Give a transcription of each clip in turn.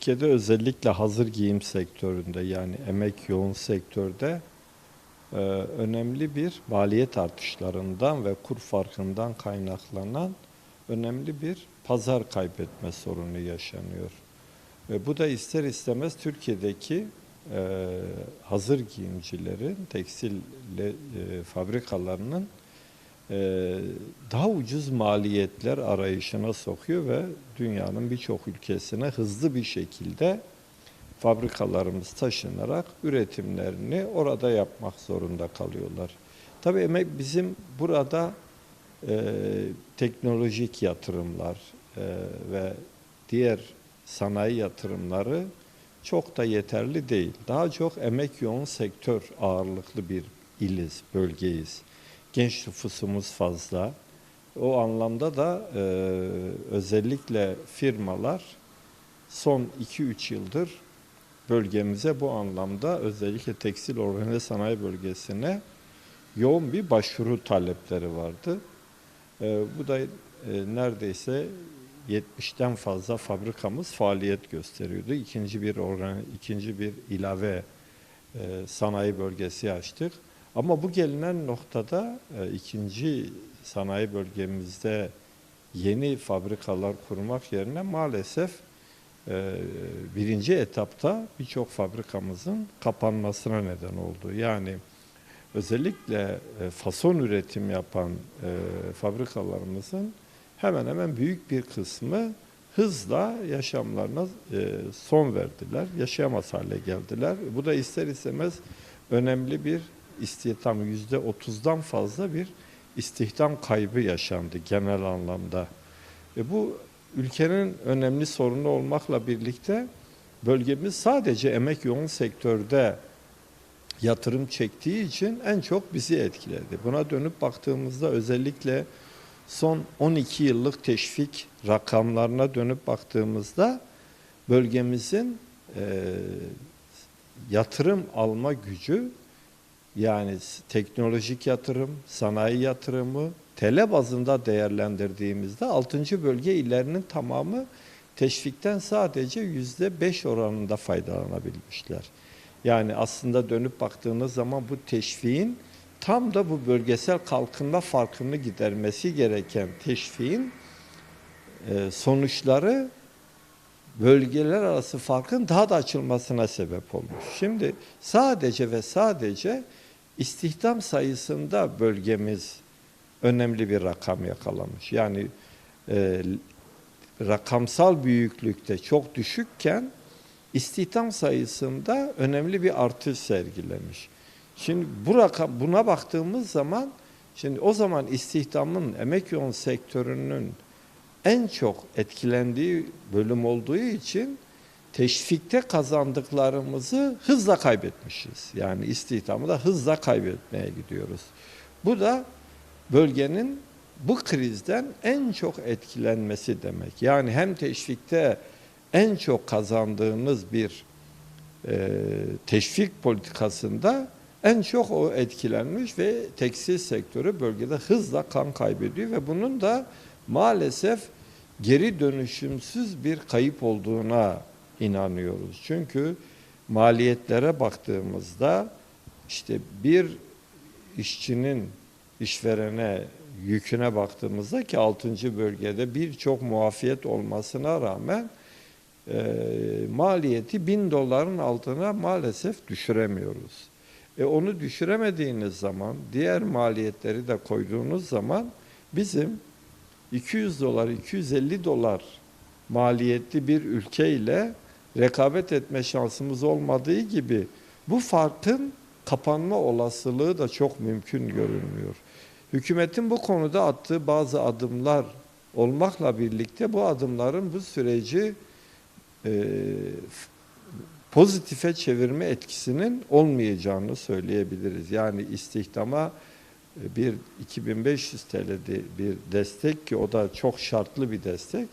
Ülkede özellikle hazır giyim sektöründe yani emek yoğun sektörde e, önemli bir maliyet artışlarından ve kur farkından kaynaklanan önemli bir pazar kaybetme sorunu yaşanıyor. Ve bu da ister istemez Türkiye'deki e, hazır giyimcilerin, tekstil e, fabrikalarının e, daha ucuz maliyetler arayışına sokuyor ve dünyanın birçok ülkesine hızlı bir şekilde fabrikalarımız taşınarak üretimlerini orada yapmak zorunda kalıyorlar. Tabii emek bizim burada e, teknolojik yatırımlar e, ve diğer sanayi yatırımları çok da yeterli değil. Daha çok emek yoğun sektör ağırlıklı bir iliz, bölgeyiz. Genç nüfusumuz fazla. O anlamda da e, özellikle firmalar son 2-3 yıldır bölgemize bu anlamda özellikle tekstil organize sanayi bölgesine yoğun bir başvuru talepleri vardı. E, bu da e, neredeyse 70'ten fazla fabrikamız faaliyet gösteriyordu. İkinci bir organ, ikinci bir ilave e, sanayi bölgesi açtık. Ama bu gelinen noktada e, ikinci sanayi bölgemizde yeni fabrikalar kurmak yerine maalesef e, birinci etapta birçok fabrikamızın kapanmasına neden oldu. Yani özellikle e, fason üretim yapan e, fabrikalarımızın hemen hemen büyük bir kısmı hızla yaşamlarına e, son verdiler. Yaşayamaz hale geldiler. Bu da ister istemez önemli bir istihdam yüzde otuzdan fazla bir istihdam kaybı yaşandı genel anlamda. E bu ülkenin önemli sorunu olmakla birlikte bölgemiz sadece emek yoğun sektörde yatırım çektiği için en çok bizi etkiledi. Buna dönüp baktığımızda özellikle son 12 yıllık teşvik rakamlarına dönüp baktığımızda bölgemizin e, yatırım alma gücü yani teknolojik yatırım, sanayi yatırımı TL bazında değerlendirdiğimizde 6. bölge illerinin tamamı teşvikten sadece %5 oranında faydalanabilmişler. Yani aslında dönüp baktığınız zaman bu teşviğin tam da bu bölgesel kalkınma farkını gidermesi gereken teşviğin e, sonuçları bölgeler arası farkın daha da açılmasına sebep olmuş. Şimdi sadece ve sadece istihdam sayısında bölgemiz önemli bir rakam yakalamış. Yani e, rakamsal büyüklükte çok düşükken istihdam sayısında önemli bir artış sergilemiş. Şimdi bu rakam buna baktığımız zaman Şimdi o zaman istihdamın emek yoğun sektörünün en çok etkilendiği bölüm olduğu için teşvikte kazandıklarımızı hızla kaybetmişiz. Yani istihdamı da hızla kaybetmeye gidiyoruz. Bu da bölgenin bu krizden en çok etkilenmesi demek. Yani hem teşvikte en çok kazandığınız bir e, teşvik politikasında en çok o etkilenmiş ve tekstil sektörü bölgede hızla kan kaybediyor ve bunun da maalesef geri dönüşümsüz bir kayıp olduğuna inanıyoruz. Çünkü maliyetlere baktığımızda işte bir işçinin işverene yüküne baktığımızda ki 6. bölgede birçok muafiyet olmasına rağmen e, maliyeti 1000 doların altına maalesef düşüremiyoruz. E onu düşüremediğiniz zaman diğer maliyetleri de koyduğunuz zaman bizim 200 dolar 250 dolar maliyetli bir ülkeyle rekabet etme şansımız olmadığı gibi bu farkın kapanma olasılığı da çok mümkün görünmüyor. Hükümetin bu konuda attığı bazı adımlar olmakla birlikte bu adımların bu süreci e, pozitife çevirme etkisinin olmayacağını söyleyebiliriz. Yani istihdama bir 2500 TL'de bir destek ki o da çok şartlı bir destek.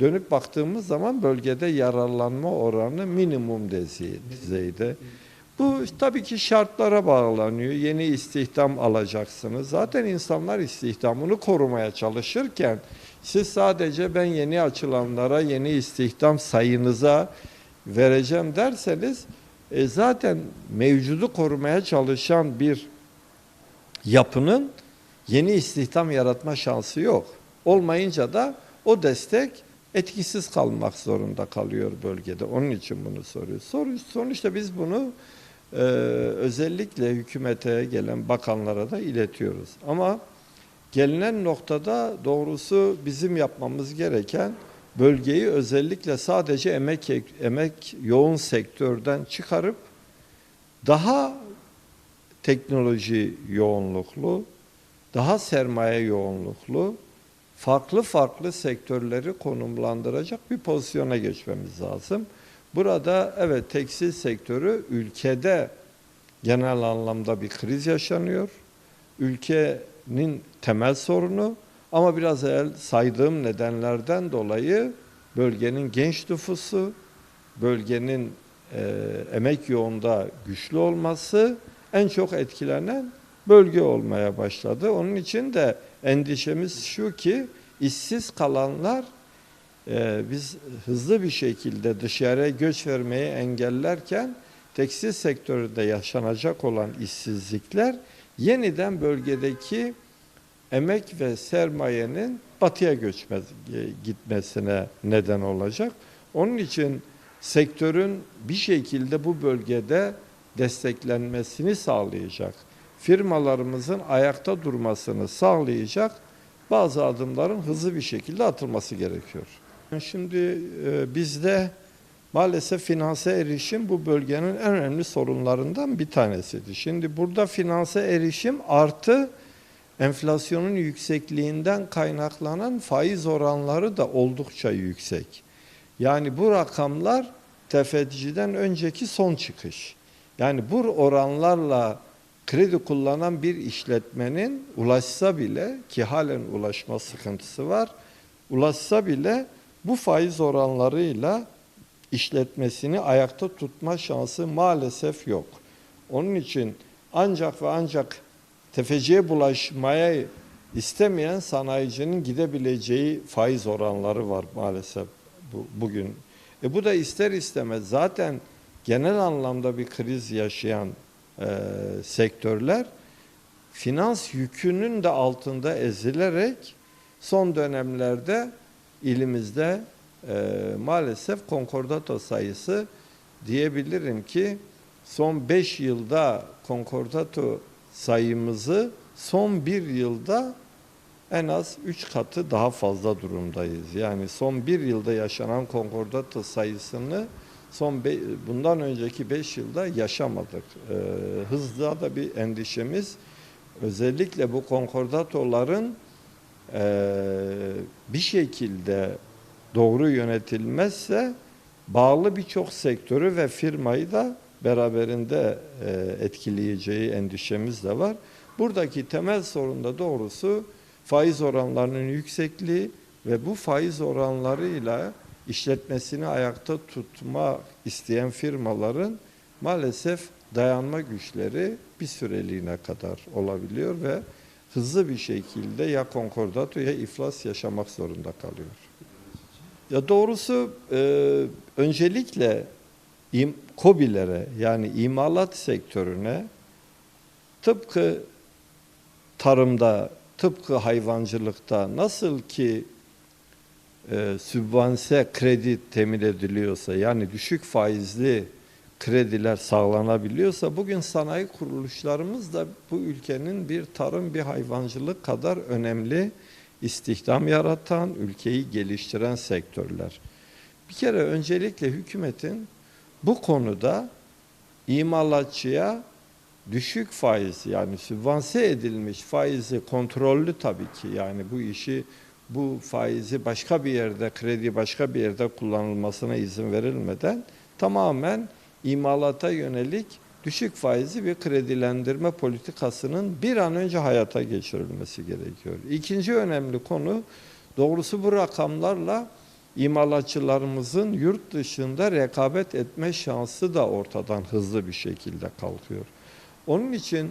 Dönüp baktığımız zaman bölgede yararlanma oranı minimum düzey- düzeyde. Bu tabii ki şartlara bağlanıyor. Yeni istihdam alacaksınız. Zaten insanlar istihdamını korumaya çalışırken siz sadece ben yeni açılanlara, yeni istihdam sayınıza vereceğim derseniz e, zaten mevcudu korumaya çalışan bir yapının yeni istihdam yaratma şansı yok. Olmayınca da o destek etkisiz kalmak zorunda kalıyor bölgede. Onun için bunu soruyoruz. Soru, sonuçta biz bunu e, özellikle hükümete gelen bakanlara da iletiyoruz. Ama gelinen noktada doğrusu bizim yapmamız gereken bölgeyi özellikle sadece emek emek yoğun sektörden çıkarıp daha teknoloji yoğunluklu, daha sermaye yoğunluklu, farklı farklı sektörleri konumlandıracak bir pozisyona geçmemiz lazım. Burada evet tekstil sektörü ülkede genel anlamda bir kriz yaşanıyor. Ülkenin temel sorunu ama biraz evvel saydığım nedenlerden dolayı bölgenin genç nüfusu, bölgenin e, emek yoğunda güçlü olması en çok etkilenen bölge olmaya başladı. Onun için de endişemiz şu ki işsiz kalanlar e, biz hızlı bir şekilde dışarıya göç vermeyi engellerken tekstil sektöründe yaşanacak olan işsizlikler yeniden bölgedeki emek ve sermayenin batıya göçmez, gitmesine neden olacak. Onun için sektörün bir şekilde bu bölgede desteklenmesini sağlayacak, firmalarımızın ayakta durmasını sağlayacak bazı adımların hızlı bir şekilde atılması gerekiyor. Şimdi e, bizde maalesef finanse erişim bu bölgenin en önemli sorunlarından bir tanesidir. Şimdi burada finanse erişim artı enflasyonun yüksekliğinden kaynaklanan faiz oranları da oldukça yüksek. Yani bu rakamlar tefeciden önceki son çıkış. Yani bu oranlarla kredi kullanan bir işletmenin ulaşsa bile ki halen ulaşma sıkıntısı var. Ulaşsa bile bu faiz oranlarıyla işletmesini ayakta tutma şansı maalesef yok. Onun için ancak ve ancak tefeciye bulaşmaya istemeyen sanayicinin gidebileceği faiz oranları var maalesef bu, bugün. E bu da ister istemez zaten genel anlamda bir kriz yaşayan e, sektörler finans yükünün de altında ezilerek son dönemlerde ilimizde e, maalesef konkordato sayısı diyebilirim ki son 5 yılda konkordato sayımızı son bir yılda en az 3 katı daha fazla durumdayız. Yani son bir yılda yaşanan konkordato sayısını son be, bundan önceki 5 yılda yaşamadık. Ee, hızla da bir endişemiz özellikle bu konkordatoların eee, bir şekilde doğru yönetilmezse bağlı birçok sektörü ve firmayı da beraberinde eee, etkileyeceği endişemiz de var. Buradaki temel sorun da doğrusu faiz oranlarının yüksekliği ve bu faiz oranlarıyla işletmesini ayakta tutma isteyen firmaların maalesef dayanma güçleri bir süreliğine kadar olabiliyor ve hızlı bir şekilde ya konkordato ya iflas yaşamak zorunda kalıyor. Ya doğrusu e, öncelikle im, KOBİ'lere yani imalat sektörüne tıpkı tarımda, tıpkı hayvancılıkta nasıl ki e, sübvanse kredi temin ediliyorsa yani düşük faizli krediler sağlanabiliyorsa bugün sanayi kuruluşlarımız da bu ülkenin bir tarım bir hayvancılık kadar önemli istihdam yaratan, ülkeyi geliştiren sektörler. Bir kere öncelikle hükümetin bu konuda imalatçıya düşük faiz yani sübvanse edilmiş faizi kontrollü tabii ki yani bu işi bu faizi başka bir yerde kredi başka bir yerde kullanılmasına izin verilmeden tamamen imalata yönelik düşük faizli bir kredilendirme politikasının bir an önce hayata geçirilmesi gerekiyor. İkinci önemli konu doğrusu bu rakamlarla imalatçılarımızın yurt dışında rekabet etme şansı da ortadan hızlı bir şekilde kalkıyor. Onun için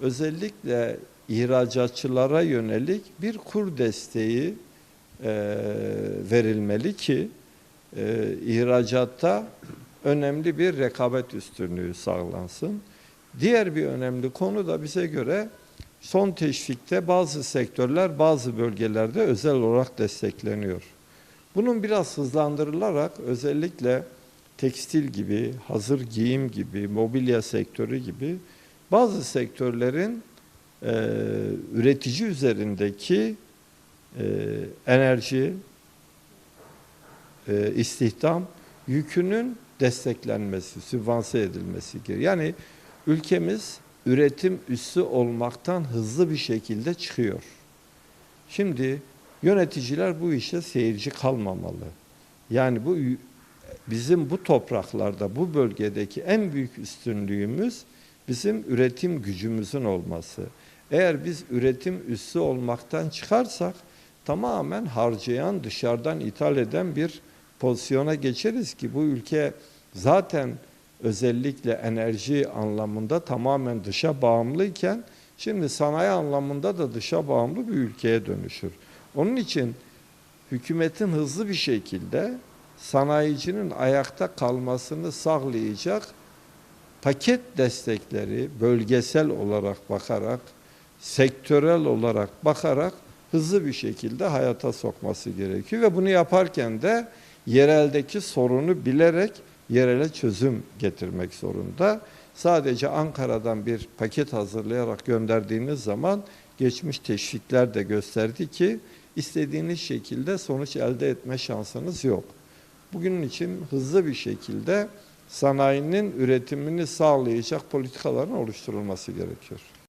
özellikle ihracatçılara yönelik bir kur desteği e, verilmeli ki e, ihracatta önemli bir rekabet üstünlüğü sağlansın. Diğer bir önemli konu da bize göre son teşvikte bazı sektörler bazı bölgelerde özel olarak destekleniyor. Bunun biraz hızlandırılarak özellikle tekstil gibi, hazır giyim gibi, mobilya sektörü gibi bazı sektörlerin e, üretici üzerindeki e, enerji, e, istihdam yükünün desteklenmesi, sübvanse edilmesi gerekiyor. Yani ülkemiz üretim üssü olmaktan hızlı bir şekilde çıkıyor. Şimdi yöneticiler bu işe seyirci kalmamalı. Yani bu bizim bu topraklarda, bu bölgedeki en büyük üstünlüğümüz bizim üretim gücümüzün olması. Eğer biz üretim üssü olmaktan çıkarsak tamamen harcayan, dışarıdan ithal eden bir pozisyona geçeriz ki bu ülke zaten özellikle enerji anlamında tamamen dışa bağımlıyken şimdi sanayi anlamında da dışa bağımlı bir ülkeye dönüşür. Onun için hükümetin hızlı bir şekilde sanayicinin ayakta kalmasını sağlayacak paket destekleri bölgesel olarak bakarak, sektörel olarak bakarak hızlı bir şekilde hayata sokması gerekiyor ve bunu yaparken de yereldeki sorunu bilerek yerele çözüm getirmek zorunda. Sadece Ankara'dan bir paket hazırlayarak gönderdiğiniz zaman geçmiş teşvikler de gösterdi ki istediğiniz şekilde sonuç elde etme şansınız yok. Bugünün için hızlı bir şekilde sanayinin üretimini sağlayacak politikaların oluşturulması gerekiyor.